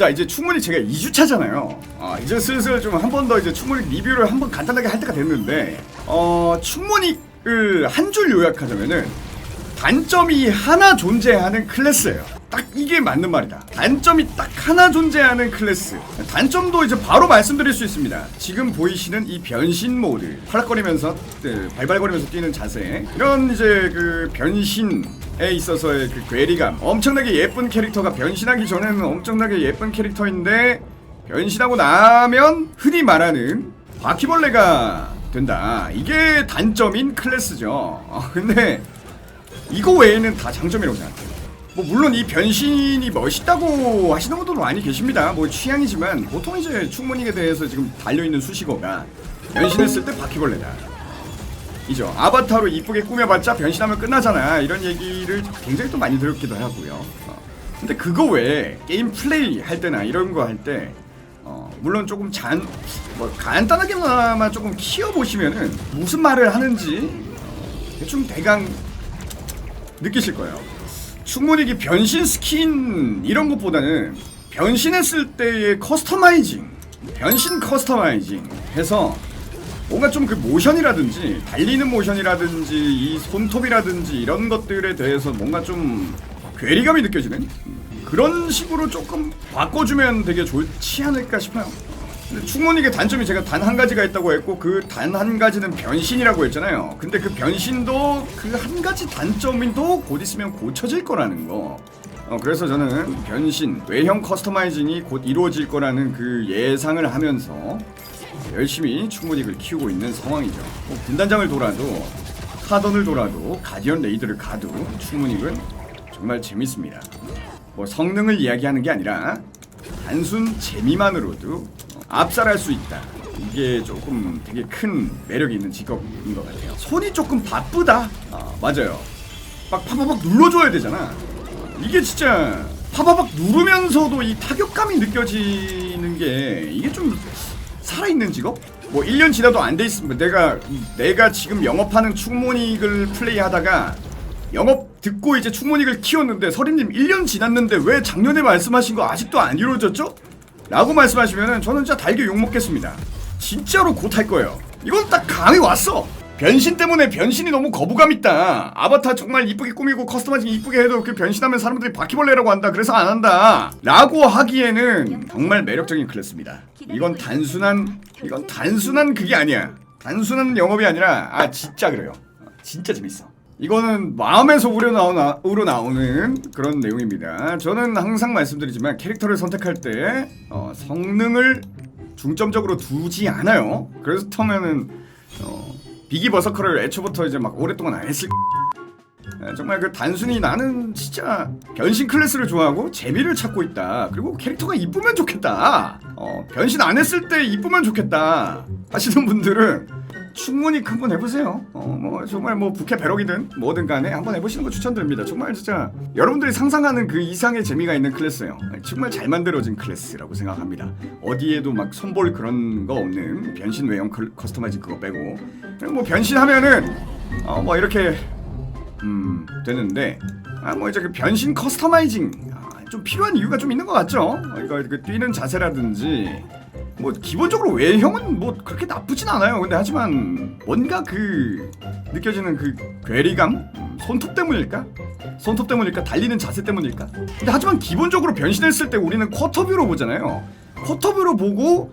자 이제 충분히 제가 2주차잖아요. 아 이제 슬슬 좀 한 번 더 이제 충분히 리뷰를 한 번 간단하게 할 때가 됐는데 어 충분히를 한 줄 요약하자면은 단점이 하나 존재하는 클래스예요. 딱 이게 맞는 말이다. 단점이 딱 하나 존재하는 클래스. 단점도 이제 바로 말씀드릴 수 있습니다. 지금 보이시는 이 변신 모드 팔락거리면서 네, 발발거리면서 뛰는 자세. 이런 이제 그 변신 에 있어서의 그 괴리감 엄청나게 예쁜 캐릭터가 변신하기 전에는 엄청나게 예쁜 캐릭터인데 변신하고 나면 흔히 말하는 바퀴벌레가 된다 이게 단점인 클래스죠 어, 근데 이거 외에는 다 장점이라고 생각해요. 뭐 물론 이 변신이 멋있다고 하시는 분들도 많이 계십니다. 뭐 취향이지만 보통 이제 충분히에 대해서 지금 달려 있는 수식어가 변신했을 때 바퀴벌레다. 이죠. 아바타로 이쁘게 꾸며봤자 변신하면 끝나잖아. 이런 얘기를 굉장히 또 많이 들었기도 하고요. 어. 근데 그거 외에 게임 플레이 할 때나 이런 거 할 때 어, 물론 조금 잔, 뭐 간단하게나마 조금 키워보시면은 무슨 말을 하는지 어, 대충 대강 느끼실 거예요. 충분히 이 변신 스킨 이런 것보다는 변신했을 때의 커스터마이징, 변신 커스터마이징 해서 뭔가 좀 그 모션이라든지 달리는 모션이라든지 이 손톱이라든지 이런 것들에 대해서 뭔가 좀 괴리감이 느껴지는 그런 식으로 조금 바꿔주면 되게 좋지 않을까 싶어요. 근데 게 단점이 제가 단 한 가지가 있다고 했고 그 단 한 가지는 변신이라고 했잖아요. 근데 그 변신도 그 한 가지 단점도 곧 있으면 고쳐질 거라는 거. 어, 그래서 저는 변신, 외형 커스터마이징이 곧 이루어질 거라는 그 예상을 하면서 열심히 충분히를 키우고 있는 상황이죠. 뭐 분단장을 돌아도 카던을 돌아도 가디언 레이드를 가도 충분히는 정말 재밌습니다. 뭐 성능을 이야기하는 게 아니라 단순 재미만으로도 압살할 수 있다. 이게 조금 되게 큰 매력이 있는 직업인 것 같아요. 손이 조금 바쁘다. 아, 맞아요. 막 파바박 눌러줘야 되잖아. 이게 진짜 파바박 누르면서도 이 타격감이 느껴지는 게 이게 좀 살아있는 직업? 뭐 1년 지나도 안 돼 있으면 내가 내가 지금 영업하는 충모닉을 플레이하다가 영업 듣고 이제 충모닉을 키웠는데 서림님 1년 지났는데 왜 작년에 말씀하신 거 아직도 안 이루어졌죠? 라고 말씀하시면은 저는 진짜 달게 욕먹겠습니다 진짜로 곧할 거예요 이건 딱 감이 왔어 변신 때문에 변신이 너무 거부감 있다. 아바타 정말 이쁘게 꾸미고 커스터마이징 이쁘게 해도 그 변신하면 사람들이 바퀴벌레라고 한다. 그래서 안 한다. 라고 하기에는 정말 매력적인 클래스입니다. 이건 단순한 이건 단순한 그게 아니야. 단순한 영업이 아니라 아 진짜 그래요. 진짜 재밌어. 이거는 마음에서 우러나오나, 우러 나오는 그런 내용입니다. 저는 항상 말씀드리지만 캐릭터를 선택할 때 어, 성능을 중점적으로 두지 않아요. 그렇다면은 어, 비기 버서커를 애초부터 이제 막 오랫동안 안 했을 예, 정말 그 단순히 나는 진짜 변신 클래스를 좋아하고 재미를 찾고 있다. 그리고 캐릭터가 이쁘면 좋겠다. 어, 변신 안 했을 때 이쁘면 좋겠다. 하시는 분들은 충분히 한번 해보세요. 어, 뭐 정말 뭐 부캐 배럭이든 뭐든 간에 한번 해보시는 거 추천드립니다. 정말 진짜 여러분들이 상상하는 그 이상의 재미가 있는 클래스예요. 정말 잘 만들어진 클래스라고 생각합니다. 어디에도 막 손볼 그런 거 없는 변신 외형 클- 커스터마이징 그거 빼고 뭐 변신하면은 어, 뭐 이렇게 음 되는데 아 뭐 이제 그 변신 커스터마이징 아, 좀 필요한 이유가 좀 있는 것 같죠? 어, 이거 그 뛰는 자세라든지 뭐 기본적으로 외형은 뭐 그렇게 나쁘진 않아요. 근데 하지만 뭔가 그 느껴지는 그 괴리감, 음, 손톱 때문일까? 손톱 때문일까? 달리는 자세 때문일까? 근데 하지만 기본적으로 변신했을 때 우리는 쿼터뷰로 보잖아요. 쿼터뷰로 보고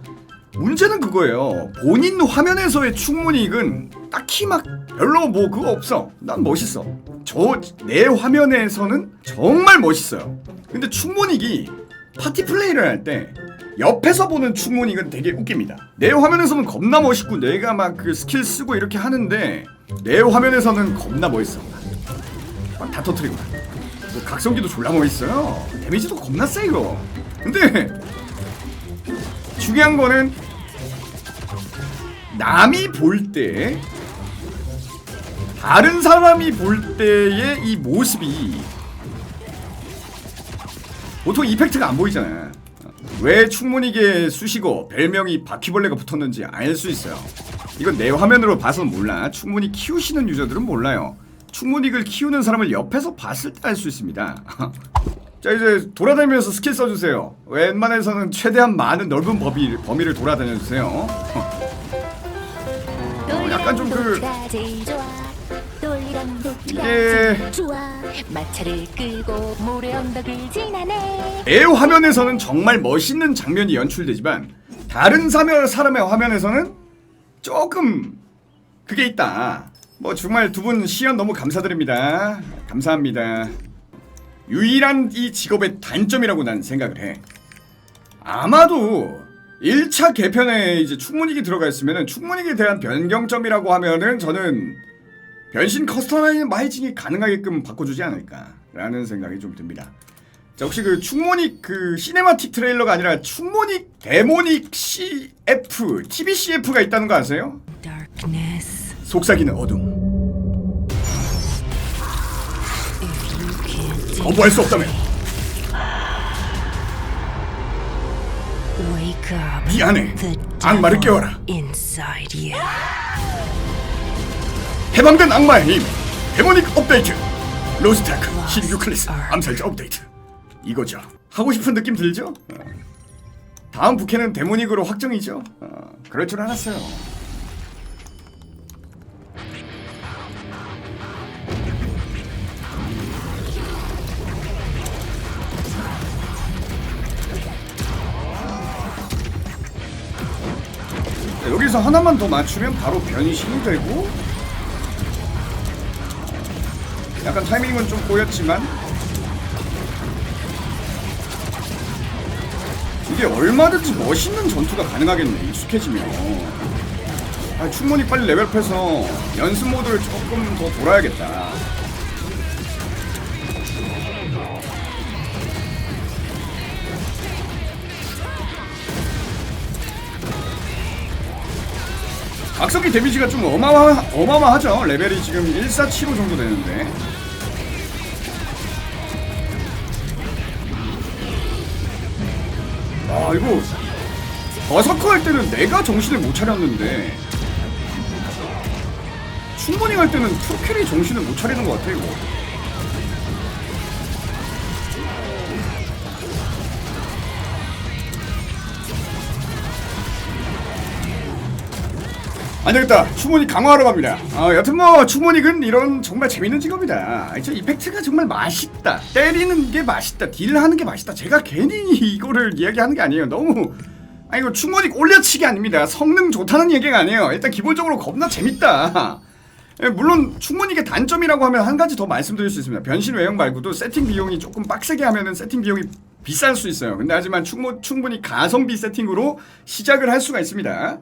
문제는 그거예요. 본인 화면에서의 충문익은 딱히 막 별로 뭐 그거 없어. 난 멋있어. 저 내 화면에서는 정말 멋있어요. 근데 충문익이 파티 플레이를 할 때 옆에서 보는 충문익은 되게 웃깁니다. 내 화면에서는 겁나 멋있고 내가 막 그 스킬 쓰고 이렇게 하는데 내 화면에서는 겁나 멋있어. 막다 터트리고. 뭐 각성기도 졸라 멋있어요. 데미지도 겁나 세 이거. 근데 중요한 거는 남이 볼 때 다른 사람이 볼 때의 이 모습이 보통 이펙트가 안 보이잖아. 왜 충문이게 수식어 별명이 바퀴벌레가 붙었는지 알 수 있어요. 이건 내 화면으로 봐서는 몰라. 충분히 키우시는 유저들은 몰라요. 충문익을 키우는 사람을 옆에서 봤을 때 알 수 있습니다. 자 이제 돌아다니면서 스킬 써주세요. 웬만해서는 최대한 많은 넓은 범위, 범위를 돌아다녀주세요. 어, 약간 좀 그- 이게- 좋아 마차를 끌고 모래 언덕을 지나네 내 화면에서는 정말 멋있는 장면이 연출되지만 다른 사람, 사람의 화면에서는 조금 그게 있다. 뭐 정말 두 분 시연 너무 감사드립니다. 감사합니다. 유일한 이 직업의 단점이라고 난 생각을 해. 아마도 1차 개편에 이제 충문익이 들어가 있으면은 충문익에 대한 변경점이라고 하면은 저는 변신 커스터마이징이 가능하게끔 바꿔주지 않을까라는 생각이 좀 듭니다. 자 혹시 그 충모닉 그 시네마틱 트레일러가 아니라 충모닉 데모닉 CF TV CF가 있다는 거 아세요? Darkness. 속삭이는 어둠. 거부할 수 없다면. 네 안에 악마를 깨워라 해방된 악마의 힘 데모닉 업데이트 로스타크 16 클래스 암살자 업데이트 이거죠 하고 싶은 느낌 들죠? 어. 다음 부캐는 데모닉으로 확정이죠? 어, 그럴 줄 알았어요 자, 여기서 하나만 더 맞추면 바로 변신이 되고 약간 타이밍은 좀 꼬였지만 이게 얼마든지 멋있는 전투가 가능하겠네 익숙해지면. 아, 충분히 빨리 레벨업해서 연습 모드를 조금 더 돌아야겠다 각성기 데미지가 좀 어마마, 어마어마하죠. 레벨이 지금 1475 정도 되는데. 아 이거 버서커 할 때는 내가 정신을 못 차렸는데. 충분히 할 때는 프로캐리 정신을 못 차리는 것 같아 이거 안 되겠다. 충분히 강화하러 갑니다. 어, 여튼 뭐 충분히근 이런 정말 재밌는 직업이다. 저 이펙트가 정말 맛있다. 때리는 게 맛있다. 딜하는 게 맛있다. 제가 괜히 이거를 이야기하는 게 아니에요. 너무 아 이거 충분히 올려치기 아닙니다. 성능 좋다는 얘기가 아니에요. 일단 기본적으로 겁나 재밌다. 예, 물론 충분히 이게 단점이라고 하면 한 가지 더 말씀드릴 수 있습니다. 변신 외형 말고도 세팅 비용이 조금 빡세게 하면은 세팅 비용이 비쌀 수 있어요. 근데 하지만 충분, 충분히 가성비 세팅으로 시작을 할 수가 있습니다.